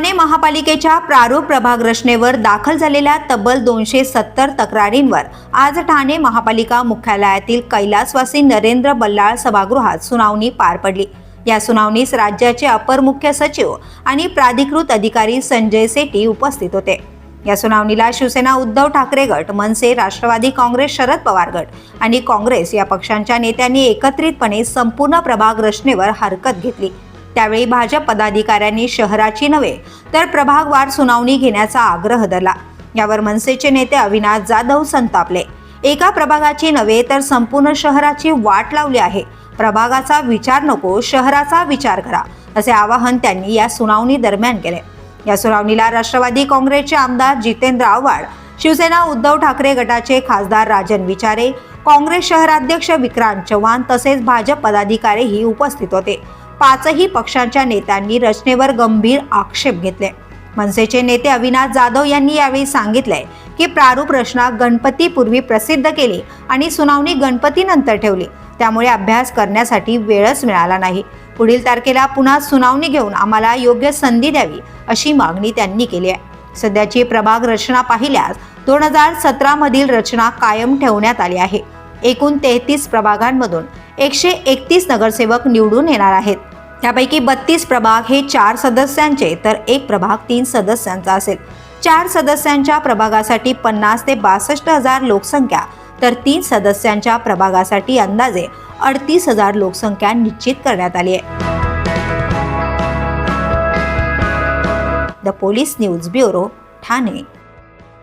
ठाणे महापालिकेच्या प्रारूप प्रभाग रचनेवर दाखल झालेल्या तब्बल दोनशे सत्तर तक्रारींवर आज ठाणे महापालिका मुख्यालयातील कैलासवासी नरेंद्र बल्लाळ सभागृहात सुनावणी पार पडली. या सुनावणीस राज्याचे अपर मुख्य सचिव आणि प्राधिकृत अधिकारी संजय सेठी उपस्थित होते. या सुनावणीला शिवसेना उद्धव ठाकरे गट मनसे राष्ट्रवादी काँग्रेस शरद पवार गट आणि काँग्रेस या पक्षांच्या नेत्यांनी एकत्रितपणे संपूर्ण प्रभाग रचनेवर हरकत घेतली. त्यावेळी भाजप पदाधिकाऱ्यांनी शहराची नव्हे तर प्रभागवार सुनावणी घेण्याचा आग्रह धरला. यावर मनसेचे नेते अविनाश जाधव संतापले. एका प्रभागाची नव्हे तर संपूर्ण शहराची वाट लावली आहे. प्रभागाचा विचार नको शहराचा विचार करा असे आवाहन त्यांनी या सुनावणी दरम्यान केले. या सुनावणीला राष्ट्रवादी काँग्रेसचे आमदार जितेंद्र आव्हाड शिवसेना उद्धव ठाकरे गटाचे खासदार राजन विचारे काँग्रेस शहराध्यक्ष विक्रांत चव्हाण तसेच भाजप पदाधिकारीही उपस्थित होते. पाचही पक्षांच्या नेत्यांनी रचनेवर गंभीर आक्षेप घेतले. मनसेचे नेते अविनाश जाधव यांनी यावेळी सांगितले की प्रारूप रचना गणपतीपूर्वी प्रसिद्ध केली आणि सुनावणी गणपतीनंतर ठेवली. त्यामुळे अभ्यास करण्यासाठी वेळच मिळाला नाही. पुढील तारखेला पुन्हा सुनावणी घेऊन आम्हाला योग्य संधी द्यावी अशी मागणी त्यांनी केली आहे. सध्याची प्रभाग रचना पाहिल्यास दोन हजार सतरामधील रचना कायम ठेवण्यात आली आहे. एकूण तेहतीस प्रभागांमधून एकशे एकतीस नगरसेवक निवडून येणार आहेत. त्यापैकी बत्तीस प्रभाग हे चार सदस्यांचे तर एक प्रभाग तीन सदस्यांचा असेल. चार सदस्यांच्या प्रभागासाठी पन्नास ते बासष्ट हजार लोकसंख्या तर तीन सदस्यांच्या प्रभागासाठी अंदाजे अडतीस हजार लोकसंख्या निश्चित करण्यात आली आहे. The police news bureau Thane.